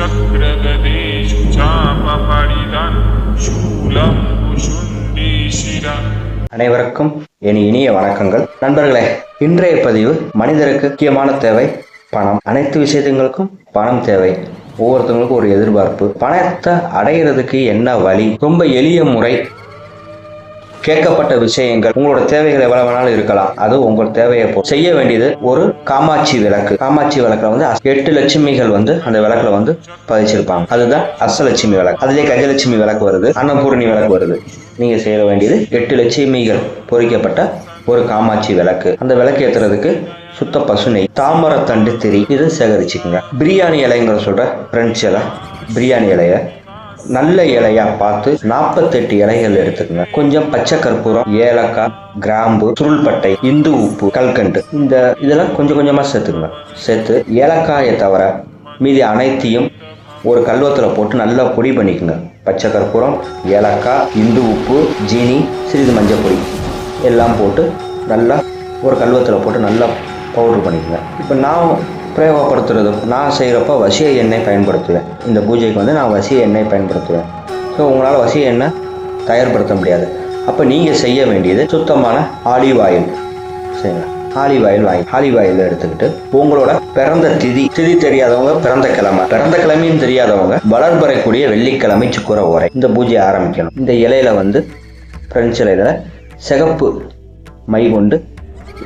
चक्रगदेषु चापपरिदान् शूलं அனைவருக்கும் என் இனிய வணக்கங்கள். நண்பர்களே இன்றைய பதிவு மனிதருக்கு முக்கியமான தேவை பணம். அனைத்து விஷயத்துங்களுக்கும் பணம் தேவை. ஒவ்வொருத்தவங்களுக்கும் ஒரு எதிர்பார்ப்பு. பணத்தை அடையிறதுக்கு என்ன வழி? ரொம்ப எளிய முறை. கேட்கப்பட்ட விஷயங்கள் உங்களோட தேவைகள் எவ்வளவு வேணாலும் இருக்கலாம். அது உங்கள் தேவையை போ செய்ய வேண்டியது ஒரு காமாட்சி விளக்கு. காமாட்சி விளக்குல வந்து எட்டு லட்சுமிகள் வந்து அந்த விளக்குல வந்து பதிச்சிருப்பாங்க. அதுதான் அஷ்டலட்சுமி விளக்கு. அதுலயே கஜலட்சுமி விளக்கு வருது. அன்னபூரணி விளக்கு வருது. நீங்க செய்ய வேண்டியது எட்டு லட்சுமிகள் பொறிக்கப்பட்ட ஒரு காமாட்சி விளக்கு. அந்த விளக்கு ஏத்துறதுக்கு சுத்த பசுனை தாமரத்தண்டு திரி இதை சேகரிச்சுக்கோங்க. பிரியாணி இலைங்கிற சொல்ற பிரெஞ்சு இலை பிரியாணி இலையை நல்ல இலையா பார்த்து நாற்பத்தெட்டு இலைகள் எடுத்துக்கங்க. கொஞ்சம் பச்சை கற்பூரம் ஏலக்காய் கிராம்பு சுருள்பட்டை இந்து உப்பு கல்கண்டு. இந்த இதெல்லாம் கொஞ்சம் கொஞ்சமா சேர்த்துக்கங்க. சேர்த்து ஏலக்காயை தவிர மீதி அனைத்தையும் ஒரு கல்வத்தில் போட்டு நல்லா பொடி பண்ணிக்கோங்க. பச்சை கற்பூரம் ஏலக்காய் இந்து உப்பு ஜீனி சிறிது மஞ்சள் பொடி எல்லாம் போட்டு நல்லா ஒரு கல்வத்தில் போட்டு நல்லா பவுடர் பண்ணிக்கோங்க. இப்போ நான் உபயோகப்படுத்துறதும் நான் செய்கிறப்ப வசிய எண்ணெய் பயன்படுத்துவேன். இந்த பூஜைக்கு வந்து நான் வசிய எண்ணெய் பயன்படுத்துவேன். ஸோ உங்களால் வசிய எண்ணெய் தயார்படுத்த முடியாது. அப்போ நீங்கள் செய்ய வேண்டியது சுத்தமான ஆலிவ் ஆயில். சரிங்களா? ஆலிவ் ஆயில் வாங்கி ஆலிவ் ஆயில் எடுத்துக்கிட்டு உங்களோட பிறந்த திதி திதி தெரியாதவங்க பிறந்த கிழமை. பிறந்த கிழமையும் தெரியாதவங்க வளர்பறக்கூடிய வெள்ளிக்கிழமை சுக்குர உரை இந்த பூஜையை ஆரம்பிக்கணும். இந்த இலையில வந்து பிரெஞ்சு இலையில சிகப்பு மை கொண்டு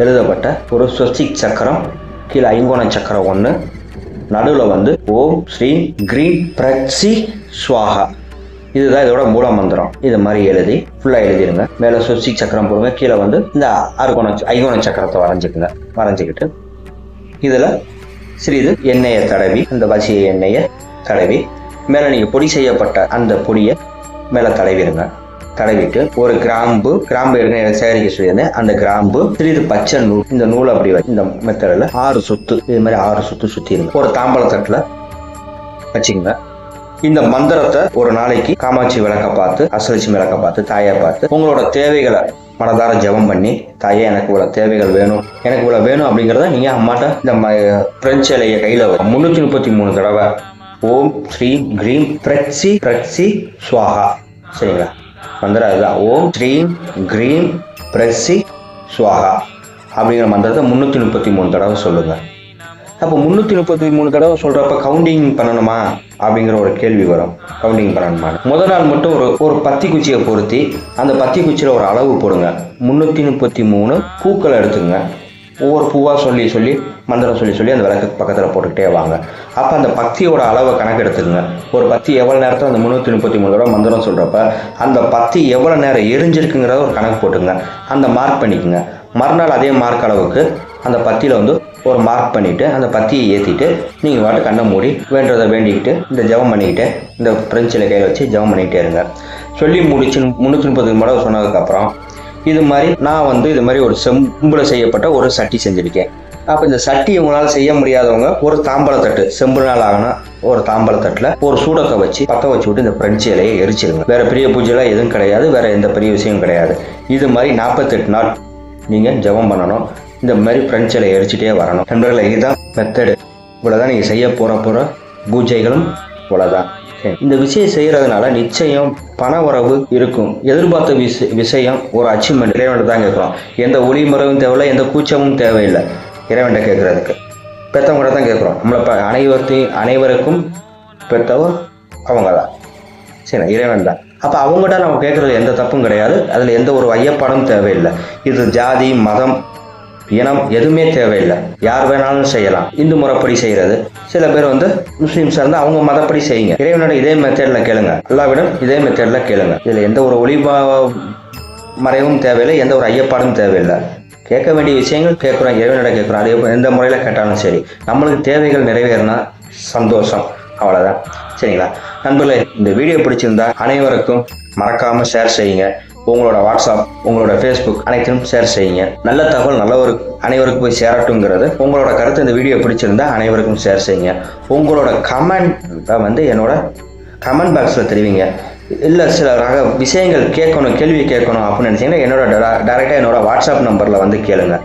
எழுதப்பட்ட ஒரு ஸ்வஸ்திக் சக்கரம் கீழே ஐங்கோண சக்கரம் ஒன்று நடுவில் வந்து ஓம் ஸ்ரீ கிரீன் பிரக்ஸி ஸ்வாஹா இதுதான் இதோட மூல மந்திரம். இது மாதிரி எழுதி ஃபுல்லாக எழுதிடுங்க. மேலே சுசி சக்கரம் போடுங்க. கீழே வந்து இந்த அறுகோண ஐகோண சக்கரத்தை வரைஞ்சிக்குங்க. வரைஞ்சிக்கிட்டு இதில் சிறிது எண்ணெயை தடவி அந்த வசிய எண்ணெயை தடவி மேலே நீங்கள் பொடி செய்யப்பட்ட அந்த பொடியை மேலே தடவிடுங்க. தடவிட்டு ஒரு கிராம்பு கிராம்பு எடுக்க சேகரிக்க சொல்லியிருந்தேன். அந்த கிராம்பு சிறிது பச்சை நூல் இந்த நூல் அப்படி வச்சு இந்த மெத்தடில் ஆறு சுத்து இது மாதிரி ஆறு சுத்து சுற்றிடுங்க ஒரு தாம்பளத்தட்டில் தட்டில் வச்சுக்கோங்க. இந்த மந்திரத்தை ஒரு நாளைக்கு காமாட்சி விளக்க பார்த்து அசலட்சுமி விளக்க பார்த்து தாயை பார்த்து உங்களோட தேவைகளை மனதார ஜெபம் பண்ணி தாயே எனக்கு இவ்வளோ தேவைகள் வேணும். எனக்கு இவ்வளோ வேணும் அப்படிங்கிறத நீங்கள் அம்மாட்ட இந்த பிரெஞ்சு இலையை கையில் முந்நூற்றி முப்பத்தி மூணு தடவை ஓம் ஸ்ரீ கிரீம் பிரட்சி பிரட்சி சுவாகா சரிங்களா? மந்திரம் ஓம் ஸ்ரீம் கிரீம் பிரசி சுவாகா. அப்படிங்கிற மந்திரத்தை முன்னூற்றி முப்பத்தி மூணு தடவை சொல்லுங்கள் அப்போ முந்நூற்றி முப்பத்தி மூணு தடவை சொல்கிறப்ப கவுண்டிங் பண்ணணுமா? அப்படிங்கிற ஒரு கேள்வி வரும். கவுண்டிங் பண்ணணுமா? முதல் நாள் மட்டும் ஒரு ஒரு பத்தி குச்சியை பொருத்தி அந்த பத்தி குச்சியில் ஒரு அளவு போடுங்க. முந்நூற்றி முப்பத்தி மூணு பூக்களை எடுத்துங்க ஒவ்வொரு பூவாக சொல்லி சொல்லி மந்திரம் சொல்லி சொல்லி அந்த விளக்கு பக்கத்தில் போட்டுக்கிட்டே வாங்க. அப்போ அந்த பக்தியோட அளவை கணக்கெடுத்துக்கோங்க ஒரு பத்தி எவ்வளோ நேரத்தில் அந்த முந்நூற்றி முப்பத்தி மூணு தடவை மந்திரம் சொல்கிறப்ப அந்த பத்தி எவ்வளோ நேரம் எரிஞ்சிருக்குங்கிறத ஒரு கணக்கு போட்டுங்க அந்த மார்க் பண்ணிக்கோங்க. மறுநாள் அதே மார்க் அளவுக்கு அந்த பத்தியில் வந்து ஒரு மார்க் பண்ணிவிட்டு அந்த பத்தியை ஏற்றிட்டு நீங்கள் வாட்டு கண்ணை மூடி வேண்டுறதை வேண்டிக்கிட்டு இந்த ஜெபம் பண்ணிக்கிட்டு இந்த பிரெஞ்சில் கையில் வச்சு ஜெபம் பண்ணிக்கிட்டே இருங்க. சொல்லி முடிச்சு முந்நூற்றி முப்பது மடங்கு சொன்னதுக்கப்புறம் இது மாதிரி நான் வந்து இது மாதிரி ஒரு செம்புல செய்யப்பட்ட ஒரு சட்டி செஞ்சுருக்கேன். அப்போ இந்த சட்டி இவங்களால் செய்ய முடியாதவங்க ஒரு தாம்பளத்தட்டு செம்பு நாள் ஆகினா ஒரு தாம்பளத்தட்டில் ஒரு சூடக்கை வச்சு பற்ற வச்சு விட்டு இந்த பிரெஞ்சு இலையை எரிச்சிருங்க. வேறு பெரிய பூஜைலாம் எதுவும் கிடையாது வேற எந்த பெரிய விஷயம் கிடையாது. இது மாதிரி நாற்பத்தெட்டு நாள் நீங்கள் ஜெபம் பண்ணணும். இந்த மாதிரி பிரெஞ்சு இலையை எரிச்சிட்டே வரணும். நண்பர்களை இதுதான் மெத்தடு இவ்வளோதான் நீங்கள் செய்ய போகிற போகிற பூஜைகளும் இவ்வளோதான் இந்த விஷயம் செய்கிறதுனால நிச்சயம் பண உறவு இருக்கும். எதிர்பார்த்த விஷயம் ஒரு அச்சீவ்மெண்ட் இறைவன் தான் கேட்குறோம் எந்த ஒளிமுறையும் தேவையில்லை எந்த கூச்சமும் தேவையில்லை. இறைவன்கிட்ட கேட்குறதுக்கு. பெற்றவங்க தான் கேட்குறோம். நம்மளை இப்போ அனைவர்த்தையும் அனைவருக்கும் பெற்றவர் அவங்க தான் சரி இறைவன் தான். அப்போ அவங்ககிட்ட நம்ம கேட்குறது எந்த தப்பும் கிடையாது. அதில் எந்த ஒரு ஐயப்பாடும் தேவையில்லை. இது ஜாதி மதம் இனம் எதுவுமே தேவையில்லை. யார் வேணாலும் செய்யலாம். இந்து முறைப்படி செய்கிறது சில பேர் வந்து முஸ்லீம்ஸ் இருந்தால் அவங்க மதப்படி செய்யுங்க. இறைவனோட இதே மெத்தேடில் கேளுங்க. அல்லாவிடம் இதே மெத்தேடில் கேளுங்க. இதில் எந்த ஒரு ஒளிபா மறைவும் தேவையில்லை. எந்த ஒரு ஐயப்பாடும் தேவையில்லை. கேட்க வேண்டிய விஷயங்கள் கேட்குறோம் இறைவனிட கேட்குறோம் அதே எந்த முறையில் கேட்டாலும் சரி. நம்மளுக்கு தேவைகள் நிறைவேறினா சந்தோஷம் அவ்வளோதான் சரிங்களா? நண்பர்களே இந்த வீடியோ பிடிச்சிருந்தா அனைவருக்கும் மறக்காமல் ஷேர் செய்யுங்க. உங்களோட வாட்ஸ்அப் உங்களோட ஃபேஸ்புக் அனைத்திலும் ஷேர் செய்யுங்க. நல்ல தகவல் நல்லவருக்கு அனைவருக்கும் போய் சேரட்டுங்கிறது உங்களோட கருத்து இந்த வீடியோ பிடிச்சிருந்தா அனைவருக்கும் ஷேர் செய்யுங்க. உங்களோட கமெண்ட் வந்து என்னோட கமெண்ட் பாக்ஸில் தெரிவிங்க. இல்லை சில ரக விஷயங்கள் கேட்கணும் கேள்வி கேட்கணும் அப்படின்னு நினச்சிங்கன்னா என்னோட டேரெக்டாக என்னோட வாட்ஸ்அப் நம்பரில் வந்து கேளுங்க.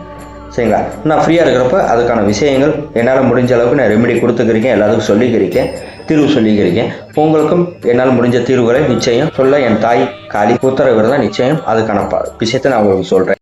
சரிங்களா? நான் ஃப்ரீயாக இருக்கிறப்ப அதுக்கான விஷயங்கள் என்னால் முடிஞ்ச அளவுக்கு நான் ரெமெடி கொடுத்துக்கிறேன் எல்லாத்துக்கும் சொல்லிக்கிறேன் தீர்வு சொல்லிக்கிறேன் உங்களுக்கும் என்னால் முடிஞ்ச தீர்வுகளை நிச்சயம் சொல்ல என் தாய் காளி தான் நிச்சயம். அதுக்கான ப- விஷயத்தை நான் உங்களுக்கு சொல்கிறேன்